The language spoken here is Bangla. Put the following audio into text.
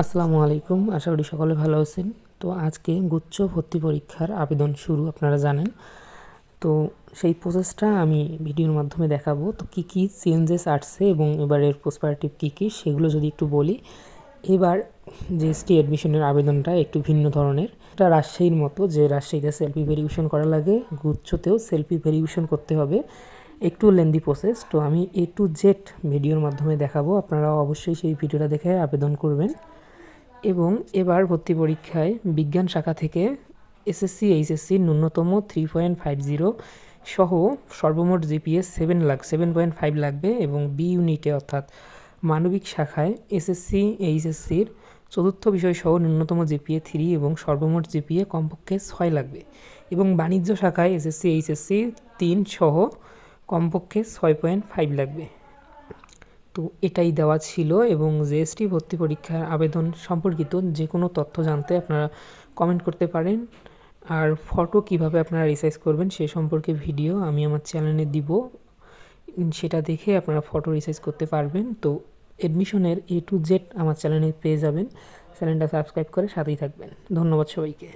আসসালামু আলাইকুম, আশা করি সকলে ভালো আছেন। তো আজকে গুচ্ছ ভর্তি পরীক্ষার আবেদন শুরু, আপনারা জানেন। তো সেই প্রসেসটা আমি ভিডিওর মাধ্যমে দেখাবো। তো কী কী চেঞ্জেস আসছে এবং এবারের পোস্টপারেটিভ কী কী, সেগুলো যদি একটু বলি। এবার যে এসটি অ্যাডমিশনের আবেদনটা একটু ভিন্ন ধরনের। এটা রাজশাহীর মতো, যে রাজশাহীতে সেলফি ভেরিফিকেশন করা লাগে, গুচ্ছতেও সেলফি ভেরিফিকেশন করতে হবে। একটু লেন্দি প্রসেস তো আমি এ টু জেড ভিডিওর মাধ্যমে দেখাবো। আপনারা অবশ্যই সেই ভিডিওটা দেখে আবেদন করবেন। এবং এবার ভর্তি পরীক্ষায় বিজ্ঞান শাখা থেকে এসএসসি, এইচএসসি ন্যূনতম থ্রি পয়েন্ট ফাইভ জিরো সহ সর্বমোট GPA seven lakh seven point five লাগবে এবং বি ইউনিটে অর্থাৎ মানবিক শাখায় এসএসসি এইচএসসির চতুর্থ বিষয় সহ ন্যূনতম জিপিএ থ্রি এবং সর্বমোট জিপিএ কমপক্ষে ছয় লাগবে এবং বাণিজ্য শাখায় এসএসসি, এইচএসসি তিন সহ কমপক্ষে ছয় পয়েন্ট ফাইভ লাগবে। তো এটাই দেওয়া ছিল এবং জিএসটি ভর্তি পরীক্ষার আবেদন সম্পর্কিত যে কোনো তথ্য জানতে আপনারা কমেন্ট করতে পারেন। আর ফটো কীভাবে আপনারা রিসাইজ করবেন সে সম্পর্কে ভিডিও আমি আমার চ্যানেলে দিব। সেটা দেখে আপনারা ফটো রিসাইজ করতে পারবেন। তো অ্যাডমিশনের এ টু জেড আমার চ্যানেলে পেয়ে যাবেন। চ্যানেলটা সাবস্ক্রাইব করে সাথেই থাকবেন। ধন্যবাদ সবাইকে।